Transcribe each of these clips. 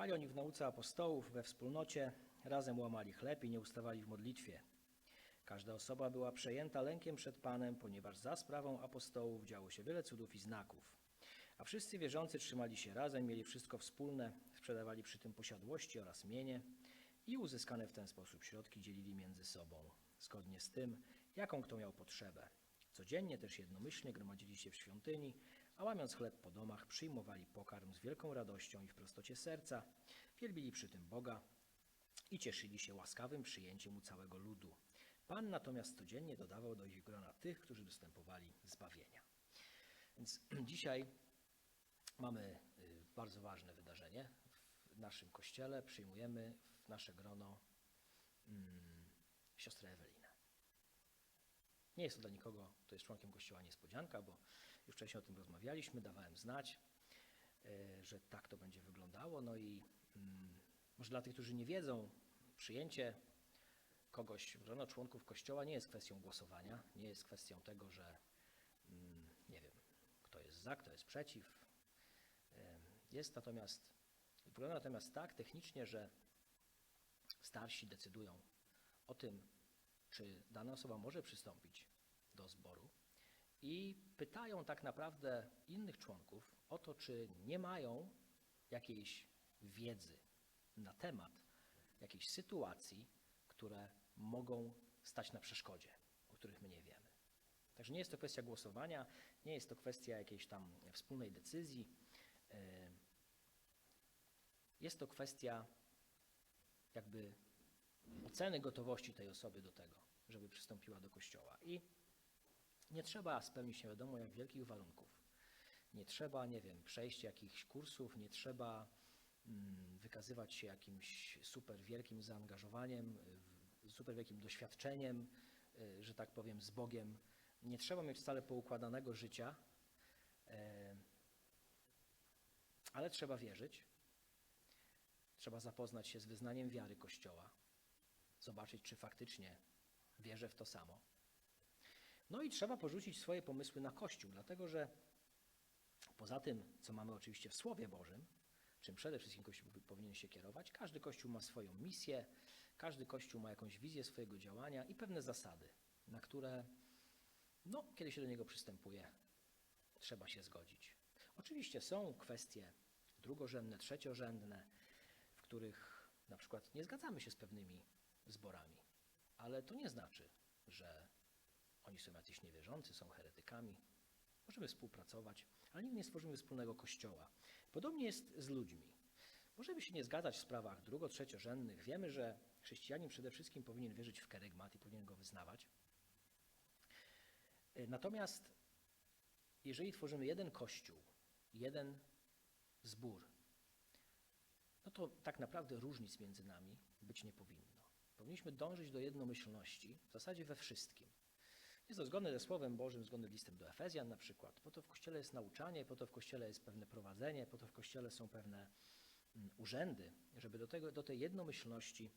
Trwali oni w nauce apostołów, we wspólnocie, razem łamali chleb i nie ustawali w modlitwie. Każda osoba była przejęta lękiem przed Panem, ponieważ za sprawą apostołów działo się wiele cudów i znaków. A wszyscy wierzący trzymali się razem, mieli wszystko wspólne, sprzedawali przy tym posiadłości oraz mienie i uzyskane w ten sposób środki dzielili między sobą, zgodnie z tym, jaką kto miał potrzebę. Codziennie też jednomyślnie gromadzili się w świątyni, a łamiąc chleb po domach, przyjmowali pokarm z wielką radością i w prostocie serca, wielbili przy tym Boga i cieszyli się łaskawym przyjęciem u całego ludu. Pan natomiast codziennie dodawał do ich grona tych, którzy dostępowali zbawienia. Więc dzisiaj mamy y, bardzo ważne wydarzenie w naszym kościele. Przyjmujemy w nasze grono mm, siostrę Ewelinę. Nie jest to dla nikogo, kto jest członkiem kościoła, niespodzianka, bo już wcześniej o tym rozmawialiśmy, dawałem znać, y, że tak to będzie wyglądało. No i mm, może dla tych, którzy nie wiedzą, przyjęcie kogoś grono członków kościoła nie jest kwestią głosowania, nie jest kwestią tego, że mm, nie wiem, kto jest za, kto jest przeciw. Em, Jest natomiast, wygląda natomiast tak technicznie, że starsi decydują o tym, czy dana osoba może przystąpić do zboru i pytają tak naprawdę innych członków o to, czy nie mają jakiejś wiedzy na temat jakiejś sytuacji, które mogą stać na przeszkodzie, o których my nie wiemy. Także nie jest to kwestia głosowania, nie jest to kwestia jakiejś tam wspólnej decyzji. e, Jest to kwestia jakby oceny gotowości tej osoby do tego, żeby przystąpiła do kościoła. I nie trzeba spełnić nie wiadomo jak wielkich warunków. Nie trzeba, nie wiem, przejść jakichś kursów, nie trzeba mm, wykazywać się jakimś super wielkim zaangażowaniem, super wielkim doświadczeniem, y, że tak powiem, z Bogiem. Nie trzeba mieć wcale poukładanego życia, ale trzeba wierzyć. Trzeba zapoznać się z wyznaniem wiary Kościoła, zobaczyć, czy faktycznie wierzę w to samo. No i trzeba porzucić swoje pomysły na Kościół, dlatego że poza tym, co mamy oczywiście w Słowie Bożym, czym przede wszystkim Kościół powinien się kierować, każdy Kościół ma swoją misję, każdy Kościół ma jakąś wizję swojego działania i pewne zasady, na które, no, kiedy się do niego przystępuje, trzeba się zgodzić. Oczywiście są kwestie drugorzędne, trzeciorzędne, w których na przykład nie zgadzamy się z pewnymi zborami, ale to nie znaczy, że oni są jacyś niewierzący, są heretykami. Możemy współpracować, ale nigdy nie stworzymy wspólnego kościoła. Podobnie jest z ludźmi. Możemy się nie zgadzać w sprawach drugo-, trzeciorzędnych. Wiemy, że chrześcijanin przede wszystkim powinien wierzyć w kerygmat i powinien go wyznawać. E, Natomiast jeżeli tworzymy jeden kościół, jeden zbór, no to tak naprawdę różnic między nami być nie powinno. Powinniśmy dążyć do jednomyślności w zasadzie we wszystkim. Jest to zgodne ze Słowem Bożym, zgodne z listem do Efezjan na przykład. Po to w Kościele jest nauczanie, po to w Kościele jest pewne prowadzenie, po to w Kościele są pewne mm, urzędy, żeby do, tego, do tej jednomyślności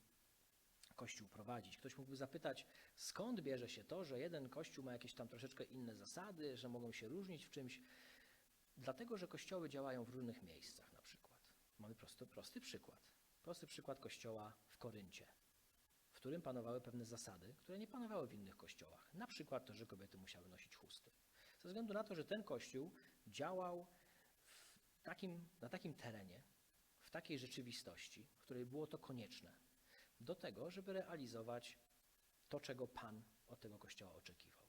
Kościół prowadzić. Ktoś mógłby zapytać, skąd bierze się to, że jeden Kościół ma jakieś tam troszeczkę inne zasady, że mogą się różnić w czymś. Dlatego, że kościoły działają w różnych miejscach na przykład. Mamy prosty, prosty przykład. Prosty przykład kościoła w Koryncie, którym panowały pewne zasady, które nie panowały w innych kościołach. Na przykład to, że kobiety musiały nosić chusty. Ze względu na to, że ten kościół działał takim, na takim terenie, w takiej rzeczywistości, w której było to konieczne do tego, żeby realizować to, czego Pan od tego kościoła oczekiwał.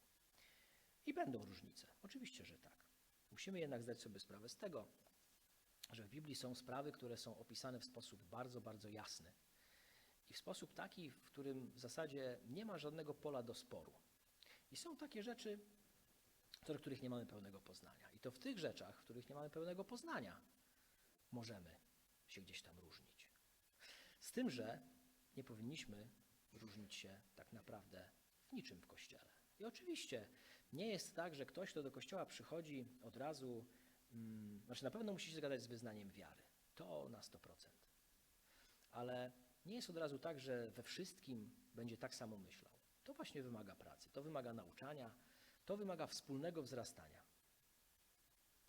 I będą różnice. Oczywiście, że tak. Musimy jednak zdać sobie sprawę z tego, że w Biblii są sprawy, które są opisane w sposób bardzo, bardzo jasny. W sposób taki, w którym w zasadzie nie ma żadnego pola do sporu. I są takie rzeczy, co do których nie mamy pełnego poznania. I to w tych rzeczach, w których nie mamy pełnego poznania, możemy się gdzieś tam różnić. Z tym, że nie powinniśmy różnić się tak naprawdę w niczym w kościele. I oczywiście nie jest tak, że ktoś, kto do kościoła przychodzi od razu, mm, znaczy na pewno musi się zgadzać z wyznaniem wiary. To na 100%. Ale nie jest od razu tak, że we wszystkim będzie tak samo myślał. To właśnie wymaga pracy, to wymaga nauczania, to wymaga wspólnego wzrastania.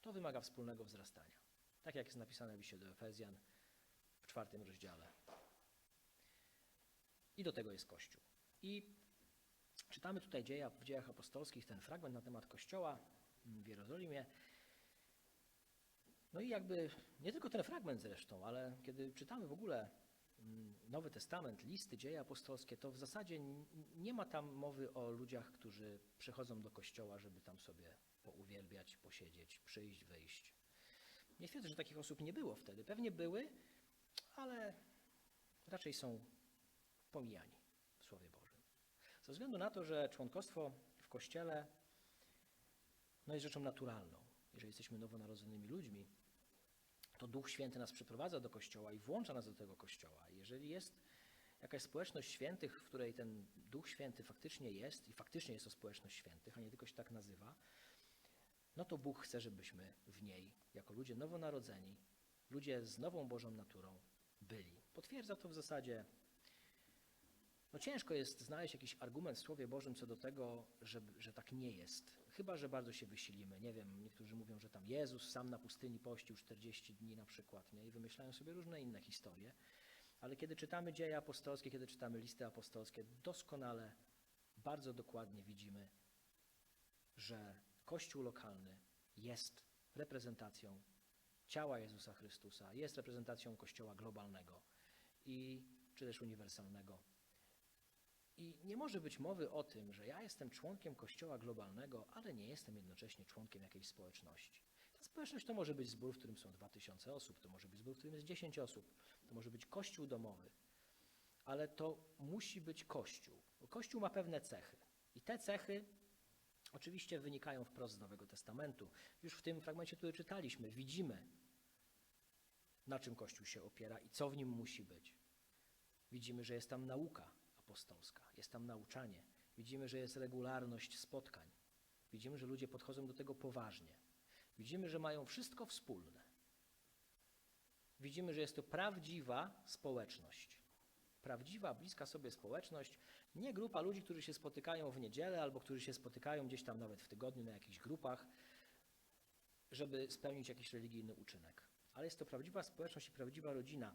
To wymaga wspólnego wzrastania. Tak jak jest napisane w liście do Efezjan, w czwartym rozdziale. I do tego jest Kościół. I czytamy tutaj dzieja, w dziejach apostolskich ten fragment na temat Kościoła w Jerozolimie. No i jakby nie tylko ten fragment zresztą, ale kiedy czytamy w ogóle Nowy Testament, listy, dzieje apostolskie, to w zasadzie nie ma tam mowy o ludziach, którzy przychodzą do kościoła, żeby tam sobie pouwielbiać, posiedzieć, przyjść, wyjść. Nie twierdzę, że takich osób nie było wtedy. Pewnie były, ale raczej są pomijani w Słowie Bożym. Ze względu na to, że członkostwo w Kościele no jest rzeczą naturalną. Jeżeli jesteśmy nowonarodzonymi ludźmi, to Duch Święty nas przyprowadza do Kościoła i włącza nas do tego Kościoła. Jeżeli jest jakaś społeczność świętych, w której ten Duch Święty faktycznie jest i faktycznie jest to społeczność świętych, a nie tylko się tak nazywa, no to Bóg chce, żebyśmy w niej, jako ludzie nowonarodzeni, ludzie z nową Bożą naturą, byli. Potwierdza to w zasadzie no ciężko jest znaleźć jakiś argument w Słowie Bożym co do tego, że, że tak nie jest. Chyba, że bardzo się wysilimy. Nie wiem, niektórzy mówią, że tam Jezus sam na pustyni pościł 40 dni na przykład, nie? I wymyślają sobie różne inne historie. Ale kiedy czytamy dzieje apostolskie, kiedy czytamy listy apostolskie, doskonale, bardzo dokładnie widzimy, że Kościół lokalny jest reprezentacją ciała Jezusa Chrystusa, jest reprezentacją Kościoła globalnego i czy też uniwersalnego. I nie może być mowy o tym, że ja jestem członkiem Kościoła globalnego, ale nie jestem jednocześnie członkiem jakiejś społeczności. Ta społeczność to może być zbór, w którym są 2000 osób, to może być zbór, w którym jest 10 osób, to może być kościół domowy, ale to musi być kościół. Kościół ma pewne cechy. I te cechy oczywiście wynikają wprost z Nowego Testamentu. Już w tym fragmencie, który czytaliśmy, widzimy, na czym Kościół się opiera i co w nim musi być. Widzimy, że jest tam nauka apostolska, jest tam nauczanie. Widzimy, że jest regularność spotkań. Widzimy, że ludzie podchodzą do tego poważnie. Widzimy, że mają wszystko wspólne. Widzimy, że jest to prawdziwa społeczność. Prawdziwa, bliska sobie społeczność, nie grupa ludzi, którzy się spotykają w niedzielę albo którzy się spotykają gdzieś tam nawet w tygodniu na jakichś grupach, żeby spełnić jakiś religijny uczynek. Ale jest to prawdziwa społeczność i prawdziwa rodzina.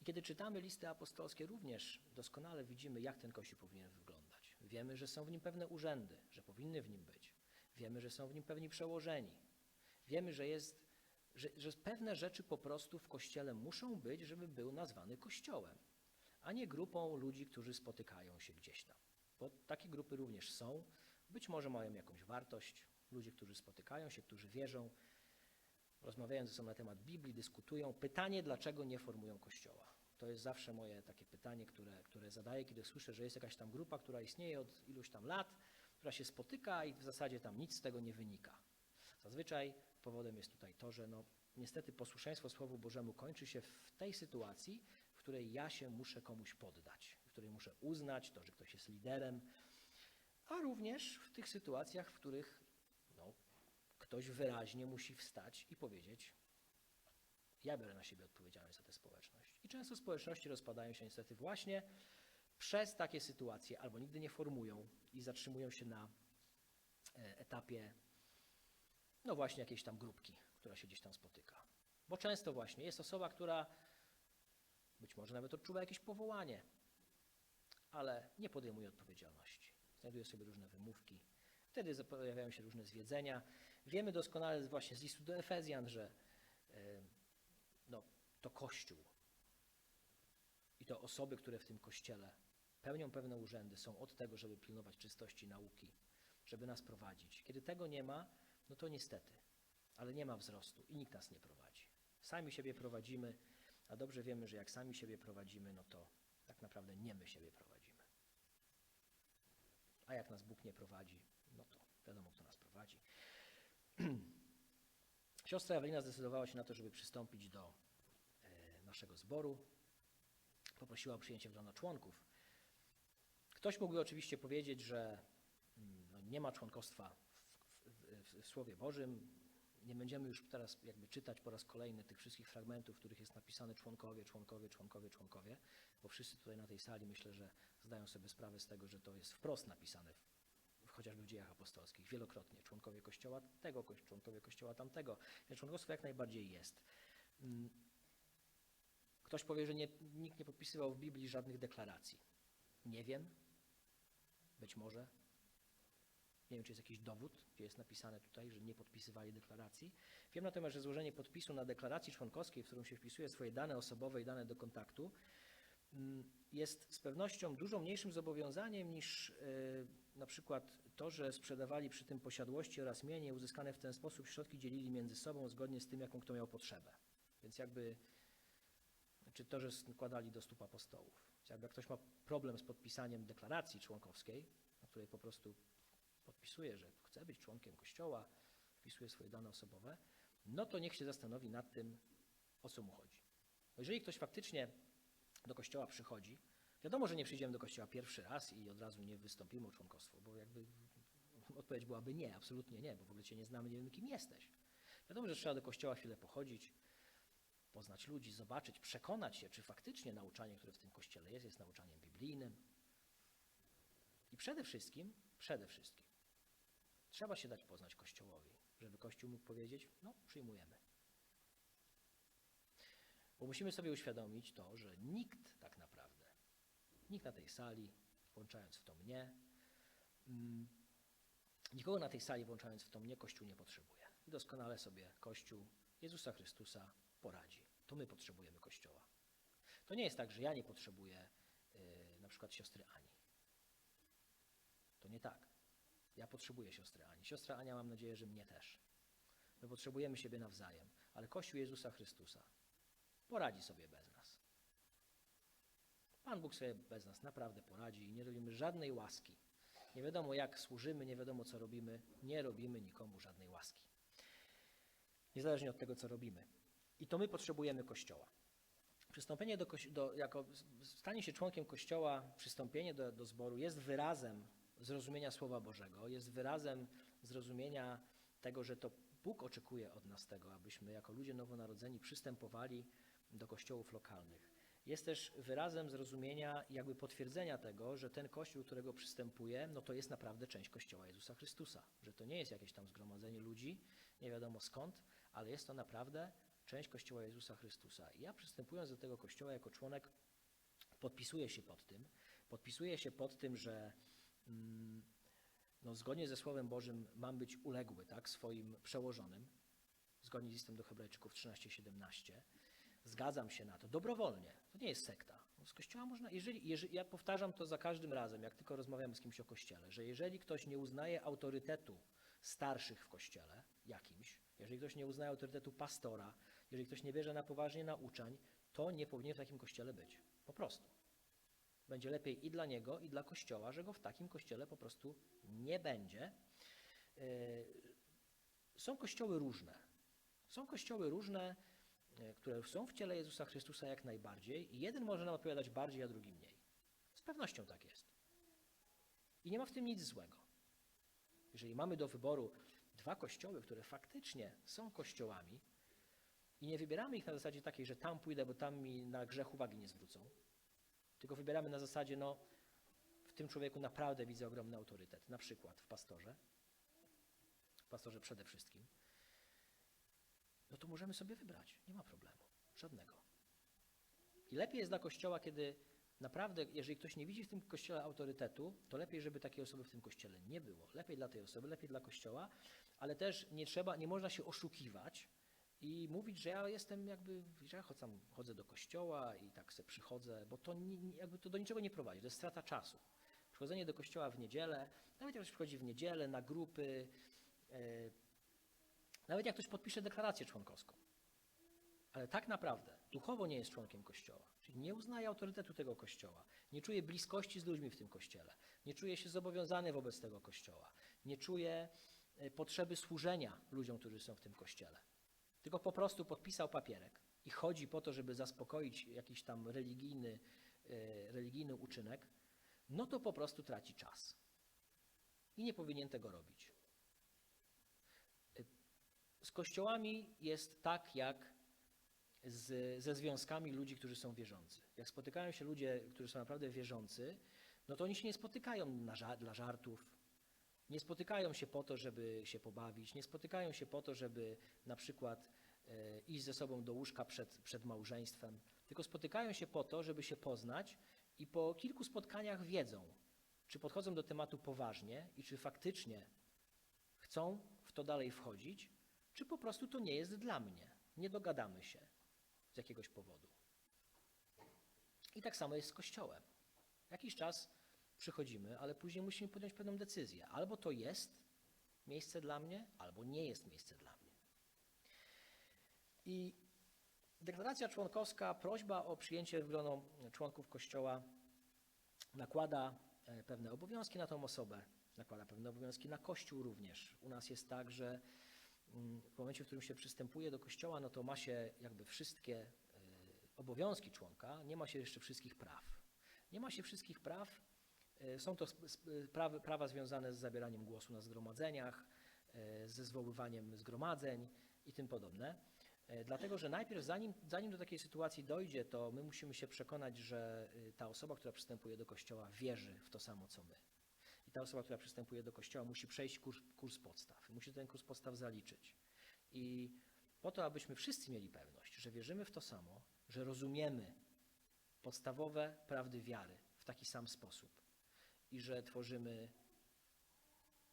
I kiedy czytamy listy apostolskie, również doskonale widzimy, jak ten Kościół powinien wyglądać. Wiemy, że są w nim pewne urzędy, że powinny w nim być. Wiemy, że są w nim pewni przełożeni. Wiemy, że, jest, że, że pewne rzeczy po prostu w Kościele muszą być, żeby był nazwany Kościołem, a nie grupą ludzi, którzy spotykają się gdzieś tam. Bo takie grupy również są. Być może mają jakąś wartość. Ludzie, którzy spotykają się, którzy wierzą, rozmawiają ze sobą na temat Biblii, dyskutują. Pytanie, dlaczego nie formują Kościoła? To jest zawsze moje takie pytanie, które, które zadaję, kiedy słyszę, że jest jakaś tam grupa, która istnieje od iluś tam lat, która się spotyka i w zasadzie tam nic z tego nie wynika. Zazwyczaj powodem jest tutaj to, że no, niestety posłuszeństwo Słowu Bożemu kończy się w tej sytuacji, w której ja się muszę komuś poddać, w której muszę uznać to, że ktoś jest liderem, a również w tych sytuacjach, w których ktoś wyraźnie musi wstać i powiedzieć: Ja biorę na siebie odpowiedzialność za tę społeczność. I często społeczności rozpadają się niestety właśnie przez takie sytuacje, albo nigdy nie formują i zatrzymują się na e, etapie, no właśnie jakiejś tam grupki, która się gdzieś tam spotyka. Bo często właśnie jest osoba, która być może nawet odczuwa jakieś powołanie, ale nie podejmuje odpowiedzialności. Znajduje sobie różne wymówki. Wtedy pojawiają się różne zwiedzenia. Wiemy doskonale właśnie z listu do Efezjan, że e, no, to Kościół i to osoby, które w tym Kościele pełnią pewne urzędy, są od tego, żeby pilnować czystości nauki, żeby nas prowadzić. Kiedy tego nie ma, no to niestety, ale nie ma wzrostu i nikt nas nie prowadzi. Sami siebie prowadzimy, a dobrze wiemy, że jak sami siebie prowadzimy, no to tak naprawdę nie my siebie prowadzimy. A jak nas Bóg nie prowadzi, no to wiadomo, kto nas prowadzi. Siostra Ewelina zdecydowała się na to, żeby przystąpić do e, naszego zboru. Poprosiła o przyjęcie w członków. Ktoś mógłby oczywiście powiedzieć, że mm, no, nie ma członkostwa w, w, w, Słowie Bożym. Nie będziemy już teraz jakby czytać po raz kolejny tych wszystkich fragmentów, w których jest napisane członkowie, członkowie, członkowie, członkowie, bo wszyscy tutaj na tej sali myślę, że zdają sobie sprawę z tego, że to jest wprost napisane chociażby w dziejach apostolskich, wielokrotnie. Członkowie kościoła tego, członkowie kościoła tamtego. Więc członkostwo jak najbardziej jest. Mm. Ktoś powie, że nie, nikt nie podpisywał w Biblii żadnych deklaracji. Nie wiem. Być może. Nie wiem, czy jest jakiś dowód, gdzie jest napisane tutaj, że nie podpisywali deklaracji. Wiem natomiast, że złożenie podpisu na deklaracji członkowskiej, w którą się wpisuje swoje dane osobowe i dane do kontaktu, mm, jest z pewnością dużo mniejszym zobowiązaniem niż y, na przykład to, że sprzedawali przy tym posiadłości oraz mienie uzyskane w ten sposób środki dzielili między sobą zgodnie z tym, jaką kto miał potrzebę. Więc jakby, czy to, że składali do stóp apostołów. Więc jakby jak ktoś ma problem z podpisaniem deklaracji członkowskiej, na której po prostu podpisuje, że chce być członkiem Kościoła, wpisuje swoje dane osobowe, no to niech się zastanowi nad tym, o co mu chodzi. Jeżeli ktoś faktycznie do Kościoła przychodzi, wiadomo, że nie przyjdziemy do Kościoła pierwszy raz i od razu nie wystąpimy o członkostwo, bo jakby odpowiedź byłaby nie, absolutnie nie, bo w ogóle Cię nie znamy, nie wiemy, kim jesteś. Wiadomo, że trzeba do Kościoła chwilę pochodzić, poznać ludzi, zobaczyć, przekonać się, czy faktycznie nauczanie, które w tym Kościele jest, jest nauczaniem biblijnym. I przede wszystkim, przede wszystkim, trzeba się dać poznać Kościołowi, żeby Kościół mógł powiedzieć, no przyjmujemy. Bo musimy sobie uświadomić to, że nikt tak naprawdę, nikt na tej sali, włączając w to mnie, mm, nikogo na tej sali, włączając w to mnie, Kościół nie potrzebuje. Doskonale sobie Kościół Jezusa Chrystusa poradzi. To my potrzebujemy Kościoła. To nie jest tak, że ja nie potrzebuję y, na przykład siostry Ani. To nie tak. Ja potrzebuję siostry Ani. Siostra Ania, mam nadzieję, że mnie też. My potrzebujemy siebie nawzajem, ale Kościół Jezusa Chrystusa poradzi sobie bez. Pan Bóg sobie bez nas naprawdę poradzi i nie robimy żadnej łaski. Nie wiadomo jak służymy, nie wiadomo co robimy, nie robimy nikomu żadnej łaski. Niezależnie od tego, co robimy. I to my potrzebujemy Kościoła. Przystąpienie do, do jako stanie się członkiem Kościoła, przystąpienie do, do zboru jest wyrazem zrozumienia Słowa Bożego, jest wyrazem zrozumienia tego, że to Bóg oczekuje od nas tego, abyśmy jako ludzie nowonarodzeni przystępowali do kościołów lokalnych. Jest też wyrazem zrozumienia jakby potwierdzenia tego, że ten kościół, którego przystępuje, no to jest naprawdę część Kościoła Jezusa Chrystusa. Że to nie jest jakieś tam zgromadzenie ludzi, nie wiadomo skąd, ale jest to naprawdę część Kościoła Jezusa Chrystusa. I ja przystępując do tego kościoła jako członek, podpisuję się pod tym. Podpisuję się pod tym, że mm, no, zgodnie ze Słowem Bożym mam być uległy tak, swoim przełożonym, zgodnie z listem do Hebrajczyków 13:17. Zgadzam się na to dobrowolnie. To nie jest sekta. Z kościoła można, jeżeli, jeżeli, ja powtarzam to za każdym razem, jak tylko rozmawiam z kimś o kościele, że jeżeli ktoś nie uznaje autorytetu starszych w kościele jakimś, jeżeli ktoś nie uznaje autorytetu pastora, jeżeli ktoś nie bierze na poważnie nauczań, to nie powinien w takim kościele być. Po prostu. Będzie lepiej i dla niego, i dla kościoła, że go w takim kościele po prostu nie będzie. Yy, Są kościoły różne. Są kościoły różne, które są w ciele Jezusa Chrystusa jak najbardziej i jeden może nam odpowiadać bardziej, a drugi mniej. Z pewnością tak jest. I nie ma w tym nic złego. Jeżeli mamy do wyboru dwa kościoły, które faktycznie są kościołami i nie wybieramy ich na zasadzie takiej, że tam pójdę, bo tam mi na grzech uwagi nie zwrócą, tylko wybieramy na zasadzie, no w tym człowieku naprawdę widzę ogromny autorytet, na przykład w pastorze, w pastorze przede wszystkim, no to możemy sobie wybrać, nie ma problemu, żadnego. I lepiej jest dla Kościoła, kiedy naprawdę, jeżeli ktoś nie widzi w tym Kościele autorytetu, to lepiej, żeby takiej osoby w tym Kościele nie było. Lepiej dla tej osoby, lepiej dla Kościoła, ale też nie trzeba, nie można się oszukiwać i mówić, że ja jestem jakby, że ja chodzę, chodzę do Kościoła i tak se przychodzę, bo to nie, jakby to do niczego nie prowadzi, to jest strata czasu. Przychodzenie do Kościoła w niedzielę, nawet jak ktoś przychodzi w niedzielę na grupy, e, nawet jak ktoś podpisze deklarację członkowską, ale tak naprawdę duchowo nie jest członkiem Kościoła, czyli nie uznaje autorytetu tego Kościoła, nie czuje bliskości z ludźmi w tym Kościele, nie czuje się zobowiązany wobec tego Kościoła, nie czuje e, potrzeby służenia ludziom, którzy są w tym Kościele, tylko po prostu podpisał papierek i chodzi po to, żeby zaspokoić jakiś tam religijny, e, religijny uczynek, no to po prostu traci czas. I nie powinien tego robić. Z kościołami jest tak, jak z, ze związkami ludzi, którzy są wierzący. Jak spotykają się ludzie, którzy są naprawdę wierzący, no to oni się nie spotykają na dla żartów, nie spotykają się po to, żeby się pobawić, nie spotykają się po to, żeby na przykład e, iść ze sobą do łóżka przed, przed małżeństwem, tylko spotykają się po to, żeby się poznać i po kilku spotkaniach wiedzą, czy podchodzą do tematu poważnie i czy faktycznie chcą w to dalej wchodzić, czy po prostu to nie jest dla mnie. Nie dogadamy się z jakiegoś powodu. I tak samo jest z Kościołem. Jakiś czas przychodzimy, ale później musimy podjąć pewną decyzję. Albo to jest miejsce dla mnie, albo nie jest miejsce dla mnie. I deklaracja członkowska, prośba o przyjęcie w grono członków Kościoła nakłada e, pewne obowiązki na tą osobę, nakłada pewne obowiązki na Kościół również. U nas jest tak, że w momencie, w którym się przystępuje do Kościoła, no to ma się jakby wszystkie e, obowiązki członka, nie ma się jeszcze wszystkich praw. Nie ma się wszystkich praw. e, Są to prawy, prawa związane z zabieraniem głosu na zgromadzeniach, e, ze zwoływaniem zgromadzeń i tym podobne. Dlatego, że najpierw, zanim, zanim do takiej sytuacji dojdzie, to my musimy się przekonać, że ta osoba, która przystępuje do kościoła, wierzy w to samo, co my. I ta osoba, która przystępuje do kościoła, musi przejść kurs, kurs podstaw, musi ten kurs podstaw zaliczyć. I po to, abyśmy wszyscy mieli pewność, że wierzymy w to samo, że rozumiemy podstawowe prawdy wiary w taki sam sposób i że tworzymy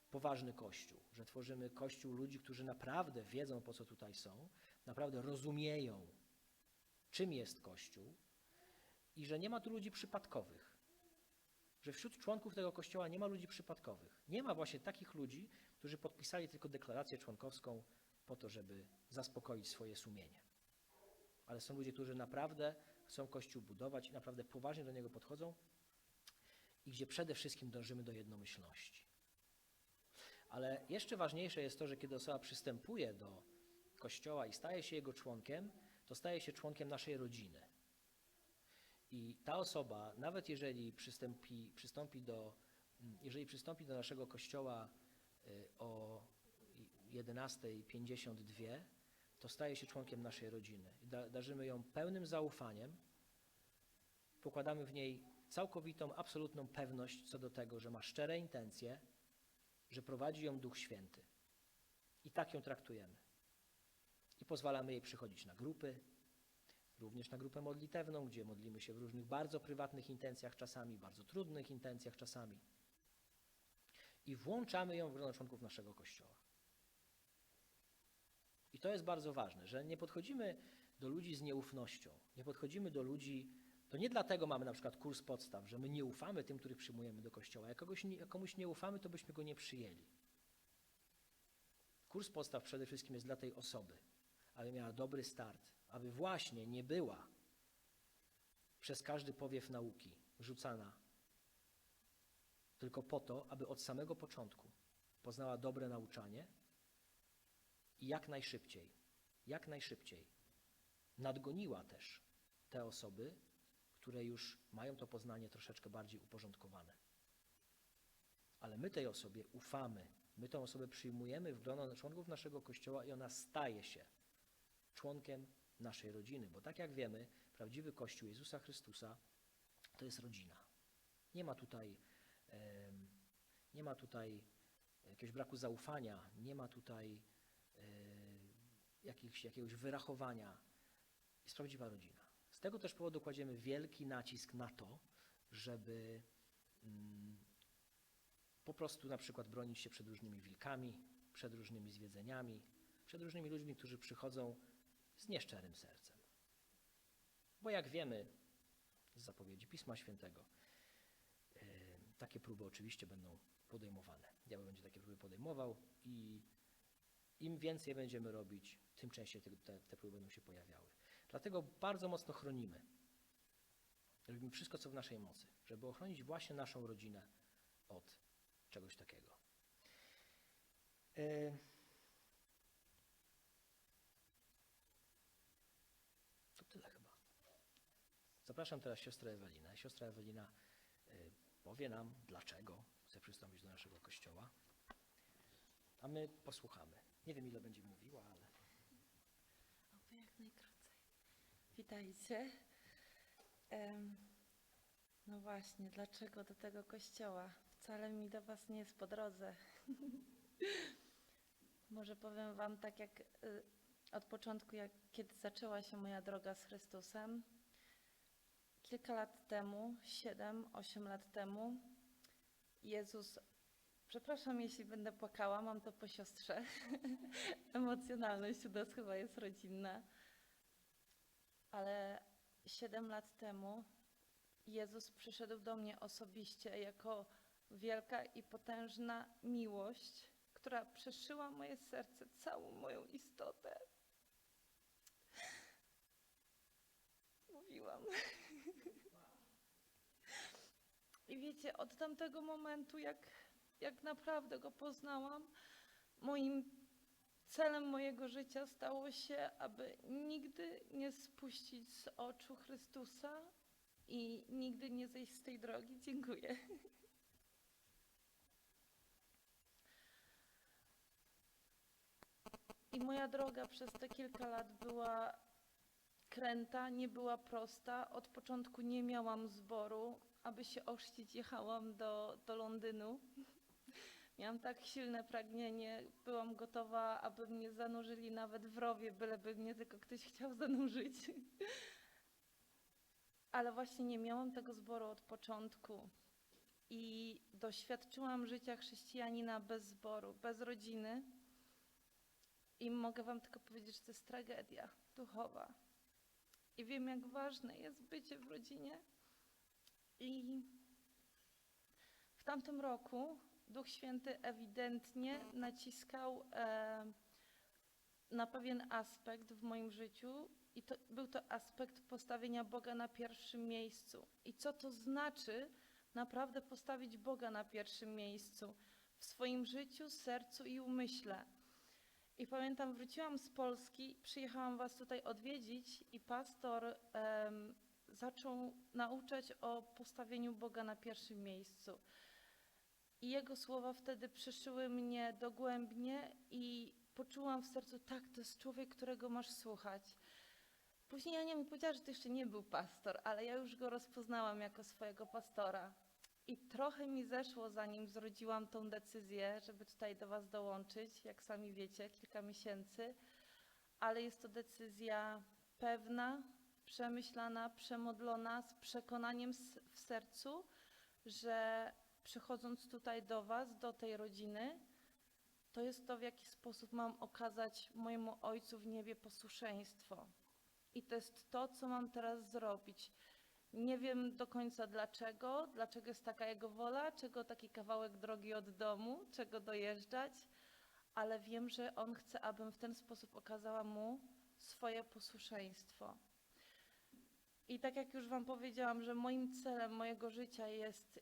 poważny kościół, że tworzymy kościół ludzi, którzy naprawdę wiedzą, po co tutaj są, naprawdę rozumieją, czym jest kościół i że nie ma tu ludzi przypadkowych. Że wśród członków tego kościoła nie ma ludzi przypadkowych. Nie ma właśnie takich ludzi, którzy podpisali tylko deklarację członkowską po to, żeby zaspokoić swoje sumienie. Ale są ludzie, którzy naprawdę chcą kościół budować i naprawdę poważnie do niego podchodzą i gdzie przede wszystkim dążymy do jednomyślności. Ale jeszcze ważniejsze jest to, że kiedy osoba przystępuje do Kościoła i staje się jego członkiem, to staje się członkiem naszej rodziny. I ta osoba, nawet jeżeli przystąpi, przystąpi, do, mm, jeżeli przystąpi do naszego Kościoła y, o 11.52, to staje się członkiem naszej rodziny. Darzymy ją pełnym zaufaniem, pokładamy w niej całkowitą, absolutną pewność co do tego, że ma szczere intencje, że prowadzi ją Duch Święty. I tak ją traktujemy. I pozwalamy jej przychodzić na grupy, również na grupę modlitewną, gdzie modlimy się w różnych bardzo prywatnych intencjach czasami, bardzo trudnych intencjach czasami. I włączamy ją w grono członków naszego Kościoła. I to jest bardzo ważne, że nie podchodzimy do ludzi z nieufnością. Nie podchodzimy do ludzi, to nie dlatego mamy na przykład kurs podstaw, że my nie ufamy tym, których przyjmujemy do Kościoła. Jak kogoś, jak komuś nie ufamy, to byśmy go nie przyjęli. Kurs podstaw przede wszystkim jest dla tej osoby, aby miała dobry start, aby właśnie nie była przez każdy powiew nauki rzucana, tylko po to, aby od samego początku poznała dobre nauczanie i jak najszybciej, jak najszybciej nadgoniła też te osoby, które już mają to poznanie troszeczkę bardziej uporządkowane. Ale my tej osobie ufamy, my tę osobę przyjmujemy w grono członków naszego Kościoła i ona staje się członkiem naszej rodziny, bo tak jak wiemy, prawdziwy Kościół Jezusa Chrystusa to jest rodzina. Nie ma tutaj, nie ma tutaj jakiegoś braku zaufania, nie ma tutaj jakichś, jakiegoś wyrachowania. Jest prawdziwa rodzina. Z tego też powodu kładziemy wielki nacisk na to, żeby mm, po prostu na przykład bronić się przed różnymi wilkami, przed różnymi zwiedzeniami, przed różnymi ludźmi, którzy przychodzą z nieszczerym sercem. Bo jak wiemy z zapowiedzi Pisma Świętego, e, takie próby oczywiście będą podejmowane. Diabeł będzie takie próby podejmował i im więcej będziemy robić, tym częściej te, te, próby będą się pojawiały. Dlatego bardzo mocno chronimy. Robimy wszystko, co w naszej mocy, żeby ochronić właśnie naszą rodzinę od czegoś takiego. E, To tyle chyba. Zapraszam teraz siostrę Ewelinę. Siostra Ewelina y, powie nam, dlaczego chce przystąpić do naszego kościoła, a my posłuchamy. Nie wiem, ile będzie mówiła, ale Oby jak najkrócej. Witajcie. No właśnie, dlaczego do tego kościoła? Wcale mi do Was nie jest po drodze. Może powiem Wam tak, jak y, od początku, jak kiedy zaczęła się moja droga z Chrystusem, Kilka lat temu, 7-8 lat temu, Jezus, przepraszam jeśli będę płakała, mam to po siostrze. Emocjonalność u nas chyba jest rodzinna. Ale 7 lat temu Jezus przyszedł do mnie osobiście jako wielka i potężna miłość, która przeszyła moje serce, całą moją istotę. Mówiłam. I wiecie, od tamtego momentu, jak, jak naprawdę go poznałam, moim celem mojego życia stało się, aby nigdy nie spuścić z oczu Chrystusa i nigdy nie zejść z tej drogi. Dziękuję. I moja droga przez te kilka lat była kręta, nie była prosta. Od początku nie miałam zboru. Aby się ochrzcić, jechałam do, do Londynu. Miałam tak silne pragnienie, byłam gotowa, aby mnie zanurzyli nawet w rowie, byleby mnie tylko ktoś chciał zanurzyć. Ale właśnie nie miałam tego zboru od początku. I doświadczyłam życia chrześcijanina bez zboru, bez rodziny. I mogę Wam tylko powiedzieć, że to jest tragedia duchowa. I wiem, jak ważne jest bycie w rodzinie. I w tamtym roku Duch Święty ewidentnie naciskał e, na pewien aspekt w moim życiu, i to, był to aspekt postawienia Boga na pierwszym miejscu. I co to znaczy naprawdę postawić Boga na pierwszym miejscu w swoim życiu, sercu i umyśle. I pamiętam, wróciłam z Polski, przyjechałam Was tutaj odwiedzić i pastor em, zaczął nauczać o postawieniu Boga na pierwszym miejscu. I jego słowa wtedy przeszyły mnie dogłębnie i poczułam w sercu, tak, to jest człowiek, którego masz słuchać. Później Ania mi powiedziała, że to jeszcze nie był pastor, ale ja już go rozpoznałam jako swojego pastora. I trochę mi zeszło, zanim zrodziłam tą decyzję, żeby tutaj do Was dołączyć, jak sami wiecie, kilka miesięcy, ale jest to decyzja pewna, przemyślana, przemodlona, z przekonaniem w sercu, że przychodząc tutaj do Was, do tej rodziny, to jest to, w jaki sposób mam okazać mojemu Ojcu w niebie posłuszeństwo. I to jest to, co mam teraz zrobić. Nie wiem do końca dlaczego, dlaczego jest taka jego wola, czego taki kawałek drogi od domu, czego dojeżdżać, ale wiem, że on chce, abym w ten sposób okazała mu swoje posłuszeństwo. I tak jak już Wam powiedziałam, że moim celem mojego życia jest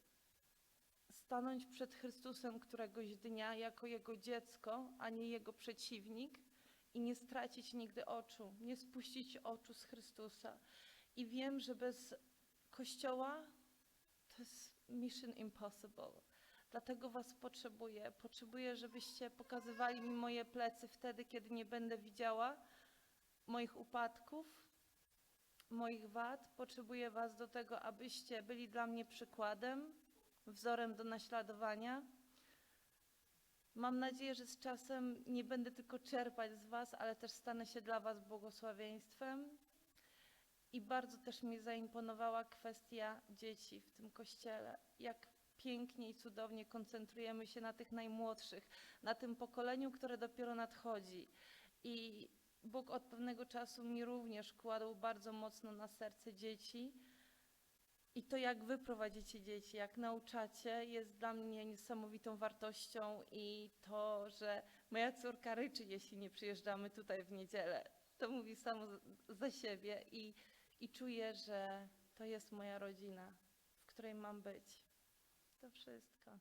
stanąć przed Chrystusem któregoś dnia jako Jego dziecko, a nie Jego przeciwnik i nie stracić nigdy oczu, nie spuścić oczu z Chrystusa. I wiem, że bez Kościoła to jest mission impossible. Dlatego Was potrzebuję. Potrzebuję, żebyście pokazywali mi moje plecy wtedy, kiedy nie będę widziała moich upadków, moich wad. Potrzebuję Was do tego, abyście byli dla mnie przykładem, wzorem do naśladowania. Mam nadzieję, że z czasem nie będę tylko czerpać z Was, ale też stanę się dla Was błogosławieństwem. I bardzo też mi zaimponowała kwestia dzieci w tym kościele. Jak pięknie i cudownie koncentrujemy się na tych najmłodszych, na tym pokoleniu, które dopiero nadchodzi. I Bóg od pewnego czasu mi również kładł bardzo mocno na serce dzieci. I to, jak wy prowadzicie dzieci, jak nauczacie, jest dla mnie niesamowitą wartością. I to, że moja córka ryczy, jeśli nie przyjeżdżamy tutaj w niedzielę, to mówi samo za siebie. I, i czuję, że to jest moja rodzina, w której mam być. To wszystko.